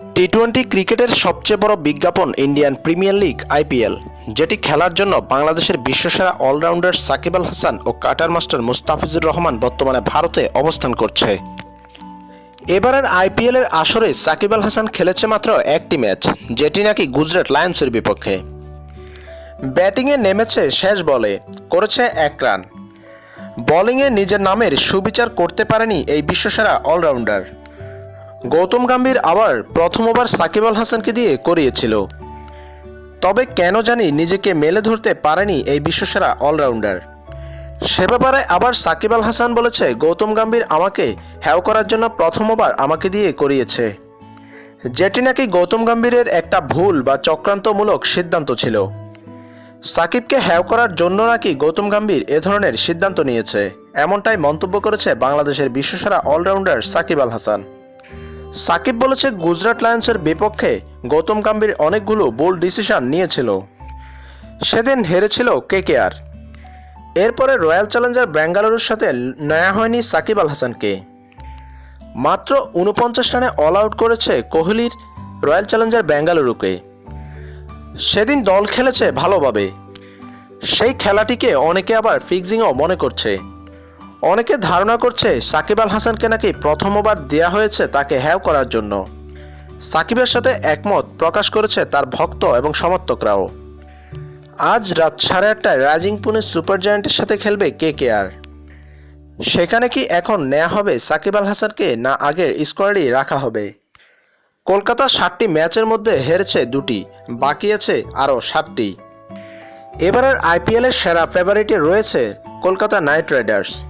T twenty ক্রিকেটের সবচেয়ে বড় বিজ্ঞাপন ইন্ডিয়ান প্রিমিয়ার লিগ আইপিএল যেটি খেলার জন্য বাংলাদেশের বিশ্বসেরা অলরাউন্ডার সাকিব আল হাসান ও কাটার মাস্টার মুস্তাফিজুর রহমান বর্তমানে ভারতে অবস্থান করছে। এবারের আইপিএল এর আসরে সাকিব আল হাসান খেলেছে মাত্র একটি ম্যাচ, যেটি নাকি গুজরাট লায়ন্সের বিপক্ষে। ব্যাটিংয়ে নেমেছে শেষ বলে, করেছে এক রান। বোলিংয়ে নিজের নামের সুবিচার করতে পারেনি এই বিশ্বসেরা অলরাউন্ডার গৌতম গাম্ভীর আবার প্রথম সাকিব আল হাসানকে দিয়ে করিয়েছিল। তবে কেন জানি নিজেকে মেলে ধরতে পারেনি এই বিশ্বসেরা অলরাউন্ডার। সে ব্যাপারে আবার সাকিব আল হাসান বলেছে, গৌতম গাম্ভীর আমাকে হ্যাও করার জন্য প্রথম আমাকে দিয়ে করিয়েছে। যেটি নাকি গৌতম গাম্ভীরের একটা ভুল বা চক্রান্তমূলক সিদ্ধান্ত ছিল। সাকিবকে হ্যাও করার জন্য নাকি গৌতম গাম্ভীর এ ধরনের সিদ্ধান্ত নিয়েছে, এমনটাই মন্তব্য করেছে বাংলাদেশের বিশ্বসেরা অলরাউন্ডার সাকিব আল হাসান। সাকিব বলেছে গুজরাট লায়ন্সের বিপক্ষে গৌতম গাম্ভীর অনেকগুলো বোল্ড ডিসিশন নিয়েছিল। সেদিন হেরেছিল কেকেআর। এরপরে রয়্যাল চ্যালেঞ্জার বেঙ্গালুরুর সাথে নেওয়া হয়নি সাকিব আল হাসানকে। মাত্র উনপঞ্চাশ রানে অল আউট করেছে কোহলির রয়্যাল চ্যালেঞ্জার বেঙ্গালুরুকে সেদিন দল খেলেছে ভালোভাবে। সেই খেলাটিকে অনেকে আবার ফিক্সিংও মনে করছে। অনেকে ধারণা করছে সাকিব আল হাসানকে নাকি প্রথম ওভার দেওয়া হয়েছে তাকে হ্যাও করার জন্য। সাকিবের সাথে একমত প্রকাশ করেছে তার ভক্ত এবং সমর্থকরাও। আজ রাত সাড়ে আটটায় রাইজিং পুনে সুপার জায়ান্টের সাথে খেলবে কে কে আর? সেখানে কি এখন নেওয়া হবে সাকিব আল হাসানকে না আগের স্কোয়াডই রাখা হবে? কলকাতা ষাটটি ম্যাচের মধ্যে হেরেছে দুটি, বাকি আছে আরও সাতটি। এবারের আইপিএলের সেরা ফেভারিটে রয়েছে কলকাতা নাইট রাইডার্স।